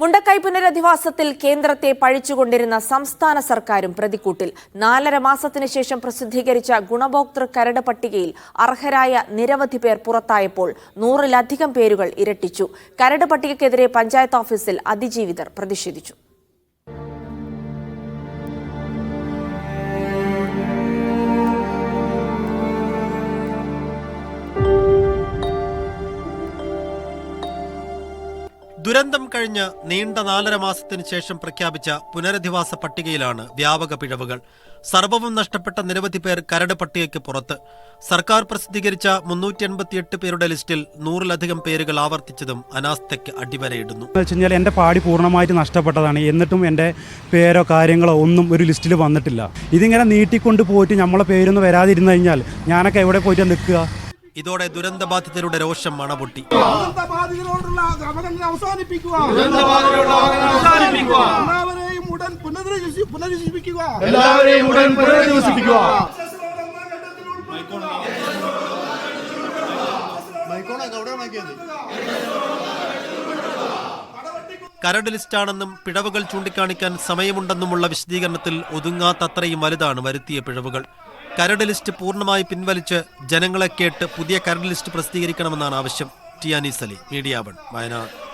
മുണ്ടക്കൈ പുനരധിവാസത്തിൽ കേന്ദ്രത്തെ പഴിച്ചുകൊണ്ടിരുന്ന സംസ്ഥാന സർക്കാരും പ്രതിക്കൂട്ടിൽ. നാലര മാസത്തിനു ശേഷം പ്രസിദ്ധീകരിച്ച ഗുണഭോക്തൃ കരട് പട്ടികയിൽ അർഹരായ നിരവധി പേർ പുറത്തായപ്പോൾ നൂറിലധികം പേരുകൾ ഇരട്ടിച്ചു. കരട് പട്ടികയ്ക്കെതിരെ പഞ്ചായത്ത് ഓഫീസിൽ അതിജീവിതർ പ്രതിഷേധിച്ചു. ദുരന്തം കഴിഞ്ഞ് നീണ്ട നാലര മാസത്തിന് ശേഷം പ്രഖ്യാപിച്ച പുനരധിവാസ പട്ടികയിലാണ് വ്യാപക പിഴവുകൾ. സർവവും നഷ്ടപ്പെട്ട നിരവധി പേർ കരട് പട്ടികയ്ക്ക് പുറത്ത്. സർക്കാർ പ്രസിദ്ധീകരിച്ച മുന്നൂറ്റി എൺപത്തിയെട്ട് പേരുടെ ലിസ്റ്റിൽ നൂറിലധികം പേരുകൾ ആവർത്തിച്ചതും അനാസ്ഥയ്ക്ക് അടിവരയിടുന്നു. എന്റെ എന്റെ പാടി പൂർണമായിട്ട് നഷ്ടപ്പെട്ടതാണ്. എന്നിട്ടും എന്റെ പേരോ കാര്യങ്ങളോ ഒന്നും ഒരു ലിസ്റ്റിൽ വന്നിട്ടില്ല. ഇതിങ്ങനെ നീട്ടിക്കൊണ്ട് പോയിട്ട് നമ്മളെ പേരൊന്നും വരാതിരുന്നു കഴിഞ്ഞാൽ ഞാനൊക്കെ എവിടെ പോയിട്ട് നിൽക്കുക? ഇതോടെ ദുരന്തബാധിതരുടെ രോഷം മണപൊട്ടി. അവസാനിപ്പിക്കുക. എല്ലാവരെയും ഉടൻ പുനരധിവസിപ്പിക്കുക. എല്ലാവരെയും ഉടൻ പുനരധിവസിപ്പിക്കുക. കരട് ലിസ്റ്റാണെന്നും പിഴവുകൾ ചൂണ്ടിക്കാണിക്കാൻ സമയമുണ്ടെന്നുമുള്ള വിശദീകരണത്തിൽ ഒതുങ്ങാത്തത്രയും വലുതാണ് വരുത്തിയ പിഴവുകൾ. കരട് ലിസ്റ്റ് പൂർണമായി പിൻവലിച്ച് ജനങ്ങളെ കേട്ട് പുതിയ കരട് ലിസ്റ്റ് പ്രസിദ്ധീകരിക്കണമെന്നാണ് ആവശ്യം. Tiyani Sali Media One Wayanad.